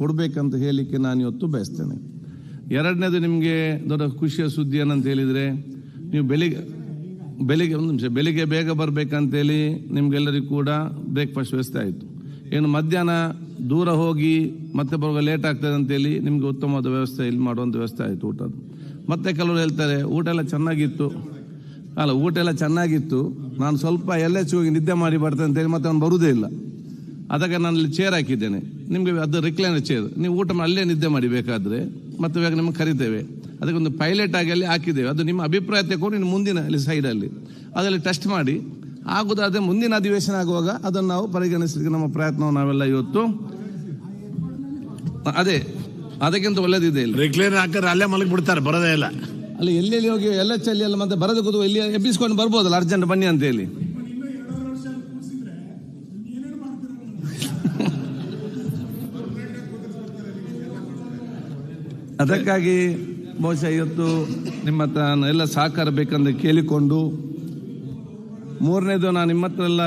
ಕೊಡಬೇಕಂತ ಹೇಳಲಿಕ್ಕೆ ನಾನು ಇವತ್ತು ಬಯಸ್ತೇನೆ. ಎರಡನೇದು ನಿಮಗೆ ದೊಡ್ಡ ಖುಷಿಯ ಸುದ್ದಿ ಏನಂತ ಹೇಳಿದರೆ, ನೀವು ಬೆಳಿಗ್ಗೆ ಬೆಳಿಗ್ಗೆ ಒಂದು ನಿಮಿಷ, ಬೆಳಿಗ್ಗೆ ಬೇಗ ಬರಬೇಕಂತೇಳಿ ನಿಮಗೆಲ್ಲರಿಗೂ ಕೂಡ ಬ್ರೇಕ್ಫಾಸ್ಟ್ ವ್ಯವಸ್ಥೆ ಆಯಿತು. ಏನು ಮಧ್ಯಾಹ್ನ ದೂರ ಹೋಗಿ ಮತ್ತೆ ಬರುವಾಗ ಲೇಟ್ ಆಗ್ತದೆ ಅಂತೇಳಿ ನಿಮಗೆ ಉತ್ತಮವಾದ ವ್ಯವಸ್ಥೆ ಇಲ್ಲಿ ಮಾಡುವಂಥ ವ್ಯವಸ್ಥೆ ಆಯಿತು ಊಟದ್ದು. ಮತ್ತೆ ಕೆಲವರು ಹೇಳ್ತಾರೆ, ಊಟ ಎಲ್ಲ ಚೆನ್ನಾಗಿತ್ತು. ಅಲ್ಲ, ಊಟ ಎಲ್ಲ ಚೆನ್ನಾಗಿತ್ತು. ನಾನು ಸ್ವಲ್ಪ ಎಲ್ಲೇ ಹೋಗಿ ನಿದ್ದೆ ಮಾಡಿ ಬರ್ತೇನೆ ಅಂತೇಳಿ ಮತ್ತೆ ಅವ್ನು ಬರುವುದೇ ಇಲ್ಲ. ಅದಕ್ಕೆ ನಾನು ಅಲ್ಲಿ ಚೇರ್ ಹಾಕಿದ್ದೇನೆ. ನಿಮಗೆ ಅದು ರಿಕ್ಲೈನರ್ ಚೇರ್ ನೀವು ಊಟ ಮಾಡಿ ಅಲ್ಲೇ ನಿದ್ದೆ ಮಾಡಿ ಬೇಕಾದರೆ ಮತ್ತೆ ಇವಾಗ ನಿಮಗೆ ಕರಿತೇವೆ. ಅದಕ್ಕೊಂದು ಪೈಲಟ್ ಆಗಿ ಅಲ್ಲಿ ಹಾಕಿದ್ದೇವೆ. ಅದು ನಿಮ್ಮ ಅಭಿಪ್ರಾಯ ತಗೊಂಡು ನಿಮ್ಮ ಮುಂದಿನ ಅಲ್ಲಿ ಸೈಡಲ್ಲಿ ಅದರಲ್ಲಿ ಟೆಸ್ಟ್ ಮಾಡಿ. ಆಗುದಾದರೆ ಮುಂದಿನ ಅಧಿವೇಶನ ಆಗುವಾಗ ಅದನ್ನು ನಾವು ಪರಿಗಣಿಸಲಿಕ್ಕೆ ನಮ್ಮ ಪ್ರಯತ್ನವನ್ನು ನಾವೆಲ್ಲ ಇವತ್ತು ಅದೇ. ಅದಕ್ಕಿಂತ ಒಳ್ಳೇದಿದೆ ಇಲ್ಲಿ. ರಿಕ್ಲೈನರ್ ಹಾಕಿದ್ರೆ ಅಲ್ಲೇ ಮಲಗಿ ಬಿಡ್ತಾರೆ ಬರೋದೇ ಇಲ್ಲ. ಅಲ್ಲಿ ಎಲ್ಲೆಲ್ಲಿ ಹೋಗಿ ಎಲ್ಲ ಚಲ್ಲಿ ಎಲ್ಲ ಮತ್ತೆ ಬರದ ಕೂತು ಇಲ್ಲಿ ಎಬ್ಬಿಸ್ಕೊಂಡು ಬರ್ಬೋದಲ್ಲ ಅರ್ಜೆಂಟ್ ಬನ್ನಿ ಅಂತ ಹೇಳಿ. ಅದಕ್ಕಾಗಿ ಬಹುಶಃ ಇವತ್ತು ನಿಮ್ಮ ಹತ್ರ ಎಲ್ಲ ಸಹಕಾರ ಬೇಕಂತ ಕೇಳಿಕೊಂಡು ಮೂರನೇದು ನಾನು ನಿಮ್ಮ ಹತ್ರ ಎಲ್ಲ